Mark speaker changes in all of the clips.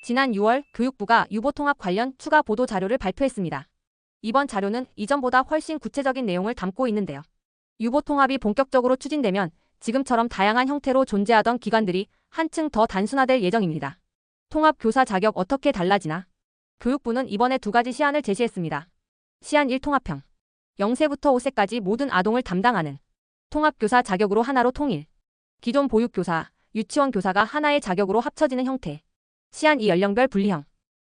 Speaker 1: 지난 6월 교육부가 유보 통합 관련 추가 보도 자료를 발표했습니다. 이번 자료는 이전보다 훨씬 구체적인 내용을 담고 있는데요. 유보 통합이 본격적으로 추진되면 지금처럼 다양한 형태로 존재하던 기관들이 한층 더 단순화될 예정입니다. 통합 교사 자격 어떻게 달라지나? 교육부는 이번에 두 가지 시안을 제시했습니다. 시안 1 통합형. 0세부터 5세까지 모든 아동을 담당하는 통합교사 자격으로 하나로 통일. 기존 보육교사, 유치원 교사가 하나의 자격으로 합쳐지는 형태. 시안 2 연령별 분리형.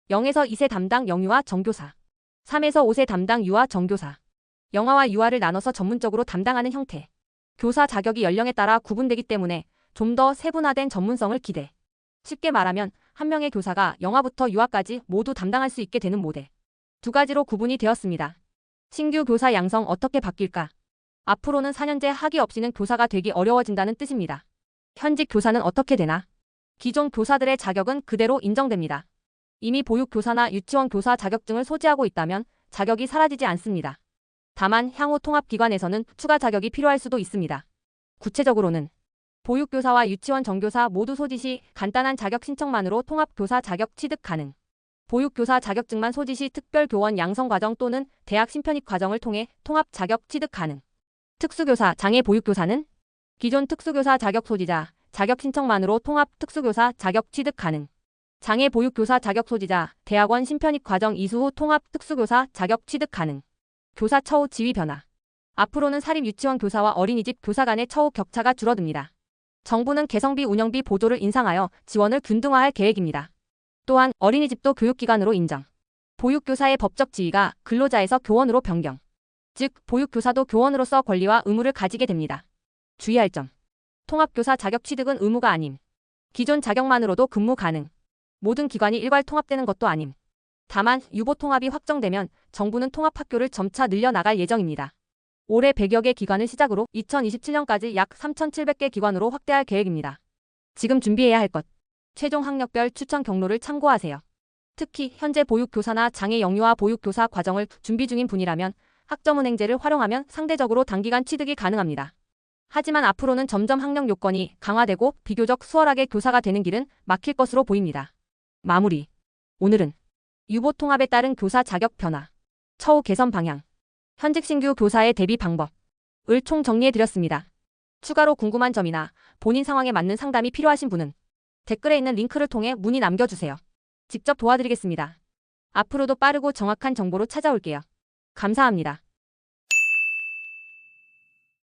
Speaker 1: 0에서 2세 담당 영유아 정교사. 3에서 5세 담당 유아 정교사. 영아와 유아를 나눠서 전문적으로 담당하는 형태. 교사 자격이 연령에 따라 구분되기 때문에 좀 더 세분화된 전문성을 기대. 쉽게 말하면 한 명의 교사가 영아부터 유아까지 모두 담당할 수 있게 되는 모델. 두 가지로 구분이 되었습니다. 신규 교사 양성 어떻게 바뀔까? 앞으로는 4년제 학위 없이는 교사가 되기 어려워진다는 뜻입니다. 현직 교사는 어떻게 되나? 기존 교사들의 자격은 그대로 인정됩니다. 이미 보육교사나 유치원 교사 자격증을 소지하고 있다면 자격이 사라지지 않습니다. 다만 향후 통합기관에서는 추가 자격이 필요할 수도 있습니다. 구체적으로는 보육교사와 유치원 정교사 모두 소지 시 간단한 자격 신청만으로 통합교사 자격 취득 가능. 보육교사 자격증만 소지 시 특별교원 양성 과정 또는 대학 심편입 과정을 통해 통합 자격 취득 가능. 특수교사, 장애 보육교사는 기존 특수교사 자격 소지자, 자격 신청만으로 통합 특수교사 자격 취득 가능. 장애 보육교사 자격 소지자, 대학원 심편입 과정 이수 후 통합 특수교사 자격 취득 가능. 교사 처우 지위 변화. 앞으로는 사립 유치원 교사와 어린이집 교사 간의 처우 격차가 줄어듭니다. 정부는 개성비 운영비 보조를 인상하여 지원을 균등화할 계획입니다. 또한 어린이집도 교육기관으로 인정. 보육교사의 법적 지위가 근로자에서 교원으로 변경. 즉, 보육교사도 교원으로서 권리와 의무를 가지게 됩니다. 주의할 점. 통합교사 자격 취득은 의무가 아님. 기존 자격만으로도 근무 가능. 모든 기관이 일괄 통합되는 것도 아님. 다만 유보 통합이 확정되면 정부는 통합 학교를 점차 늘려나갈 예정입니다. 올해 100여 개 기관을 시작으로 2027년까지 약 3,700개 기관으로 확대할 계획입니다. 지금 준비해야 할 것. 최종 학력별 추천 경로를 참고하세요. 특히 현재 보육교사나 장애 영유아 보육교사 과정을 준비 중인 분이라면 학점은행제를 활용하면 상대적으로 단기간 취득이 가능합니다. 하지만 앞으로는 점점 학력 요건이 강화되고 비교적 수월하게 교사가 되는 길은 막힐 것으로 보입니다. 마무리. 오늘은 유보 통합에 따른 교사 자격 변화, 처우 개선 방향, 현직 신규 교사의 대비 방법을 총 정리해드렸습니다. 추가로 궁금한 점이나 본인 상황에 맞는 상담이 필요하신 분은 댓글에 있는 링크를 통해 문의 남겨주세요. 직접 도와드리겠습니다. 앞으로도 빠르고 정확한 정보로 찾아올게요. 감사합니다.